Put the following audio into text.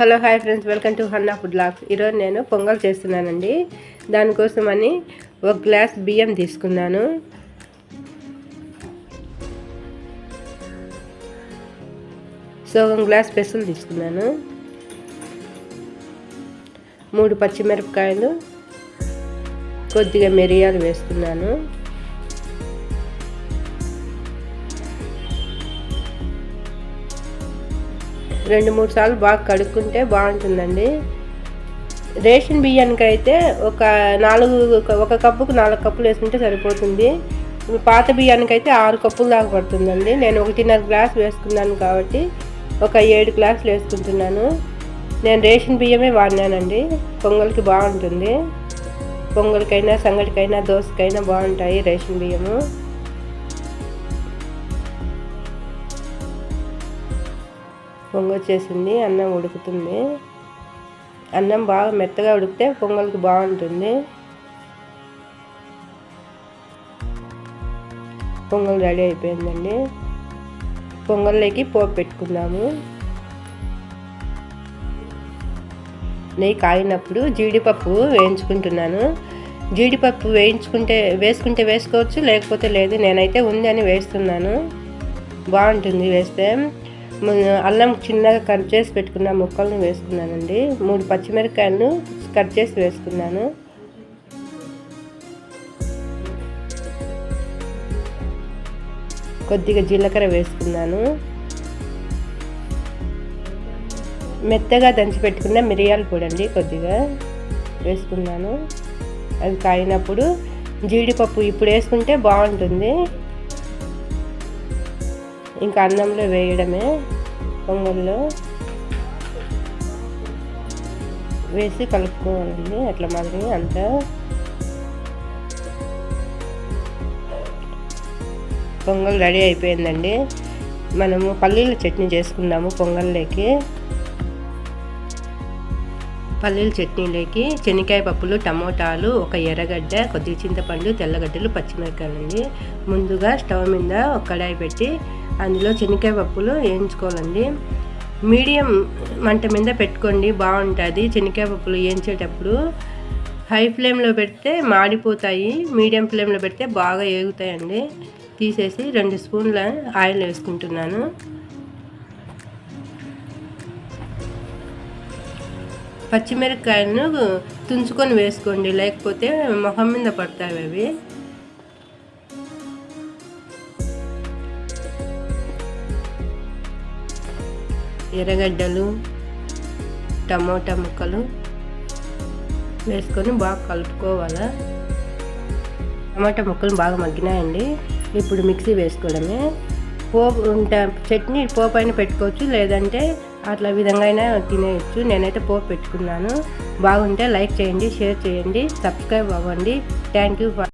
Hello hi friends. Welcome to Hanna food locks. ఈరోజు నేను పొంగల్ చేస్తున్నానండి. దానికోసమని ఒక గ్లాస్ బియ్యం తీసుకున్నాను. సగం గ్లాస్ పెసలు తీసుకున్నాను. మూడు పచ్చిమిరపకాయలు. కొద్దిగా మిరియాలు వేసుకున్నాను రెండు మూడు సార్లు బాగా కడుక్కుంటే బాగుంటుందండి. రేషన్ బియ్యానికి అయితే ఒక నాలుగు ఒక కప్పుకు నాలుగు కప్పులు వేసుకుంటే సరిపోతుంది. పాత బియ్యానికి అయితే ఆరు కప్పులు దాకా పడుతుందండి. నేను ఒకటిన్నర గ్లాస్ వేసుకున్నాను కాబట్టి ఒక ఏడు గ్లాసులు వేసుకుంటున్నాను. నేను రేషన్ బియ్యమే వాడినానండి. పొంగల్కి బాగుంటుంది. పొంగల్కైనా సంగటికైనా దోశకైనా బాగుంటాయి రేషన్ బియ్యము. పొంగొచ్చేసింది అన్నం ఉడుకుతుంది. అన్నం బాగా మెత్తగా ఉడికితే పొంగల్కి బాగుంటుంది. పొంగల్ రెడీ అయిపోయిందండి. పొంగల్లోకి పోపు పెట్టుకుందాము. నెయ్యి కాగినప్పుడు జీడిపప్పు వేయించుకుంటున్నాను. జీడిపప్పు వేయించుకుంటే వేసుకుంటే వేసుకోవచ్చు లేకపోతే లేదు నేనైతే ఉంది అని వేస్తున్నాను. బాగుంటుంది వేస్తే. అల్లం చిన్నగా కట్ చేసి పెట్టుకున్న ముక్కలను వేసుకున్నానండి. మూడు పచ్చిమిరపకాయలను కట్ చేసి వేసుకున్నాను. కొద్దిగా జీలకర్ర వేసుకున్నాను. మెత్తగా దంచి పెట్టుకున్న మిరియాల పొడి అండి కొద్దిగా వేసుకున్నాను. అది కాయినప్పుడు జీడిపప్పు ఇప్పుడు వేసుకుంటే బాగుంటుంది. ఇంకా అన్నంలో వేయడమే పొంగల్లో వేసి కలుపుకోవాలండి అట్లా మాదిరి అంతా. పొంగల్ రెడీ అయిపోయిందండి. మనము పల్లీల చట్నీ చేసుకుందాము పొంగల్లోకి. పల్లీల చట్నీలోకి శనక్కాయ పప్పులు టమోటాలు ఒక ఎర్రగడ్డ కొద్దిగా చింతపండు తెల్లగడ్డలు పచ్చిమిరకాయలండి ముందుగా స్టవ్ మీద ఒక కడాయి పెట్టి అందులో శనగకాయ పప్పులు వేయించుకోవాలండి. మీడియం మంట మీద పెట్టుకోండి బాగుంటుంది. శనగకాయ పప్పులు వేయించేటప్పుడు హై ఫ్లేమ్లో పెడితే మాడిపోతాయి మీడియం ఫ్లేమ్లో పెడితే బాగా ఏగుతాయండి. తీసేసి రెండు స్పూన్ల ఆయిల్ వేసుకుంటున్నాను. పచ్చిమిరపకాయలను తుంచుకొని వేసుకోండి లేకపోతే మొహం మీద పడతాయి అవి. ఎర్రగడ్డలు టమోటా ముక్కలు వేసుకొని బాగా కలుపుకోవాలి? టమాటా ముక్కలు బాగా మగ్గినాయండి. ఇప్పుడు మిక్సీ వేసుకోవడమే. పోపు చట్నీ పోపు అయినా పెట్టుకోవచ్చు లేదంటే అట్లా విధంగా అయినా తినేయచ్చు. నేనైతే పోపు పెట్టుకున్నాను. బాగుంటే లైక్ చేయండి షేర్ చేయండి సబ్స్క్రైబ్ అవ్వండి. Thank you for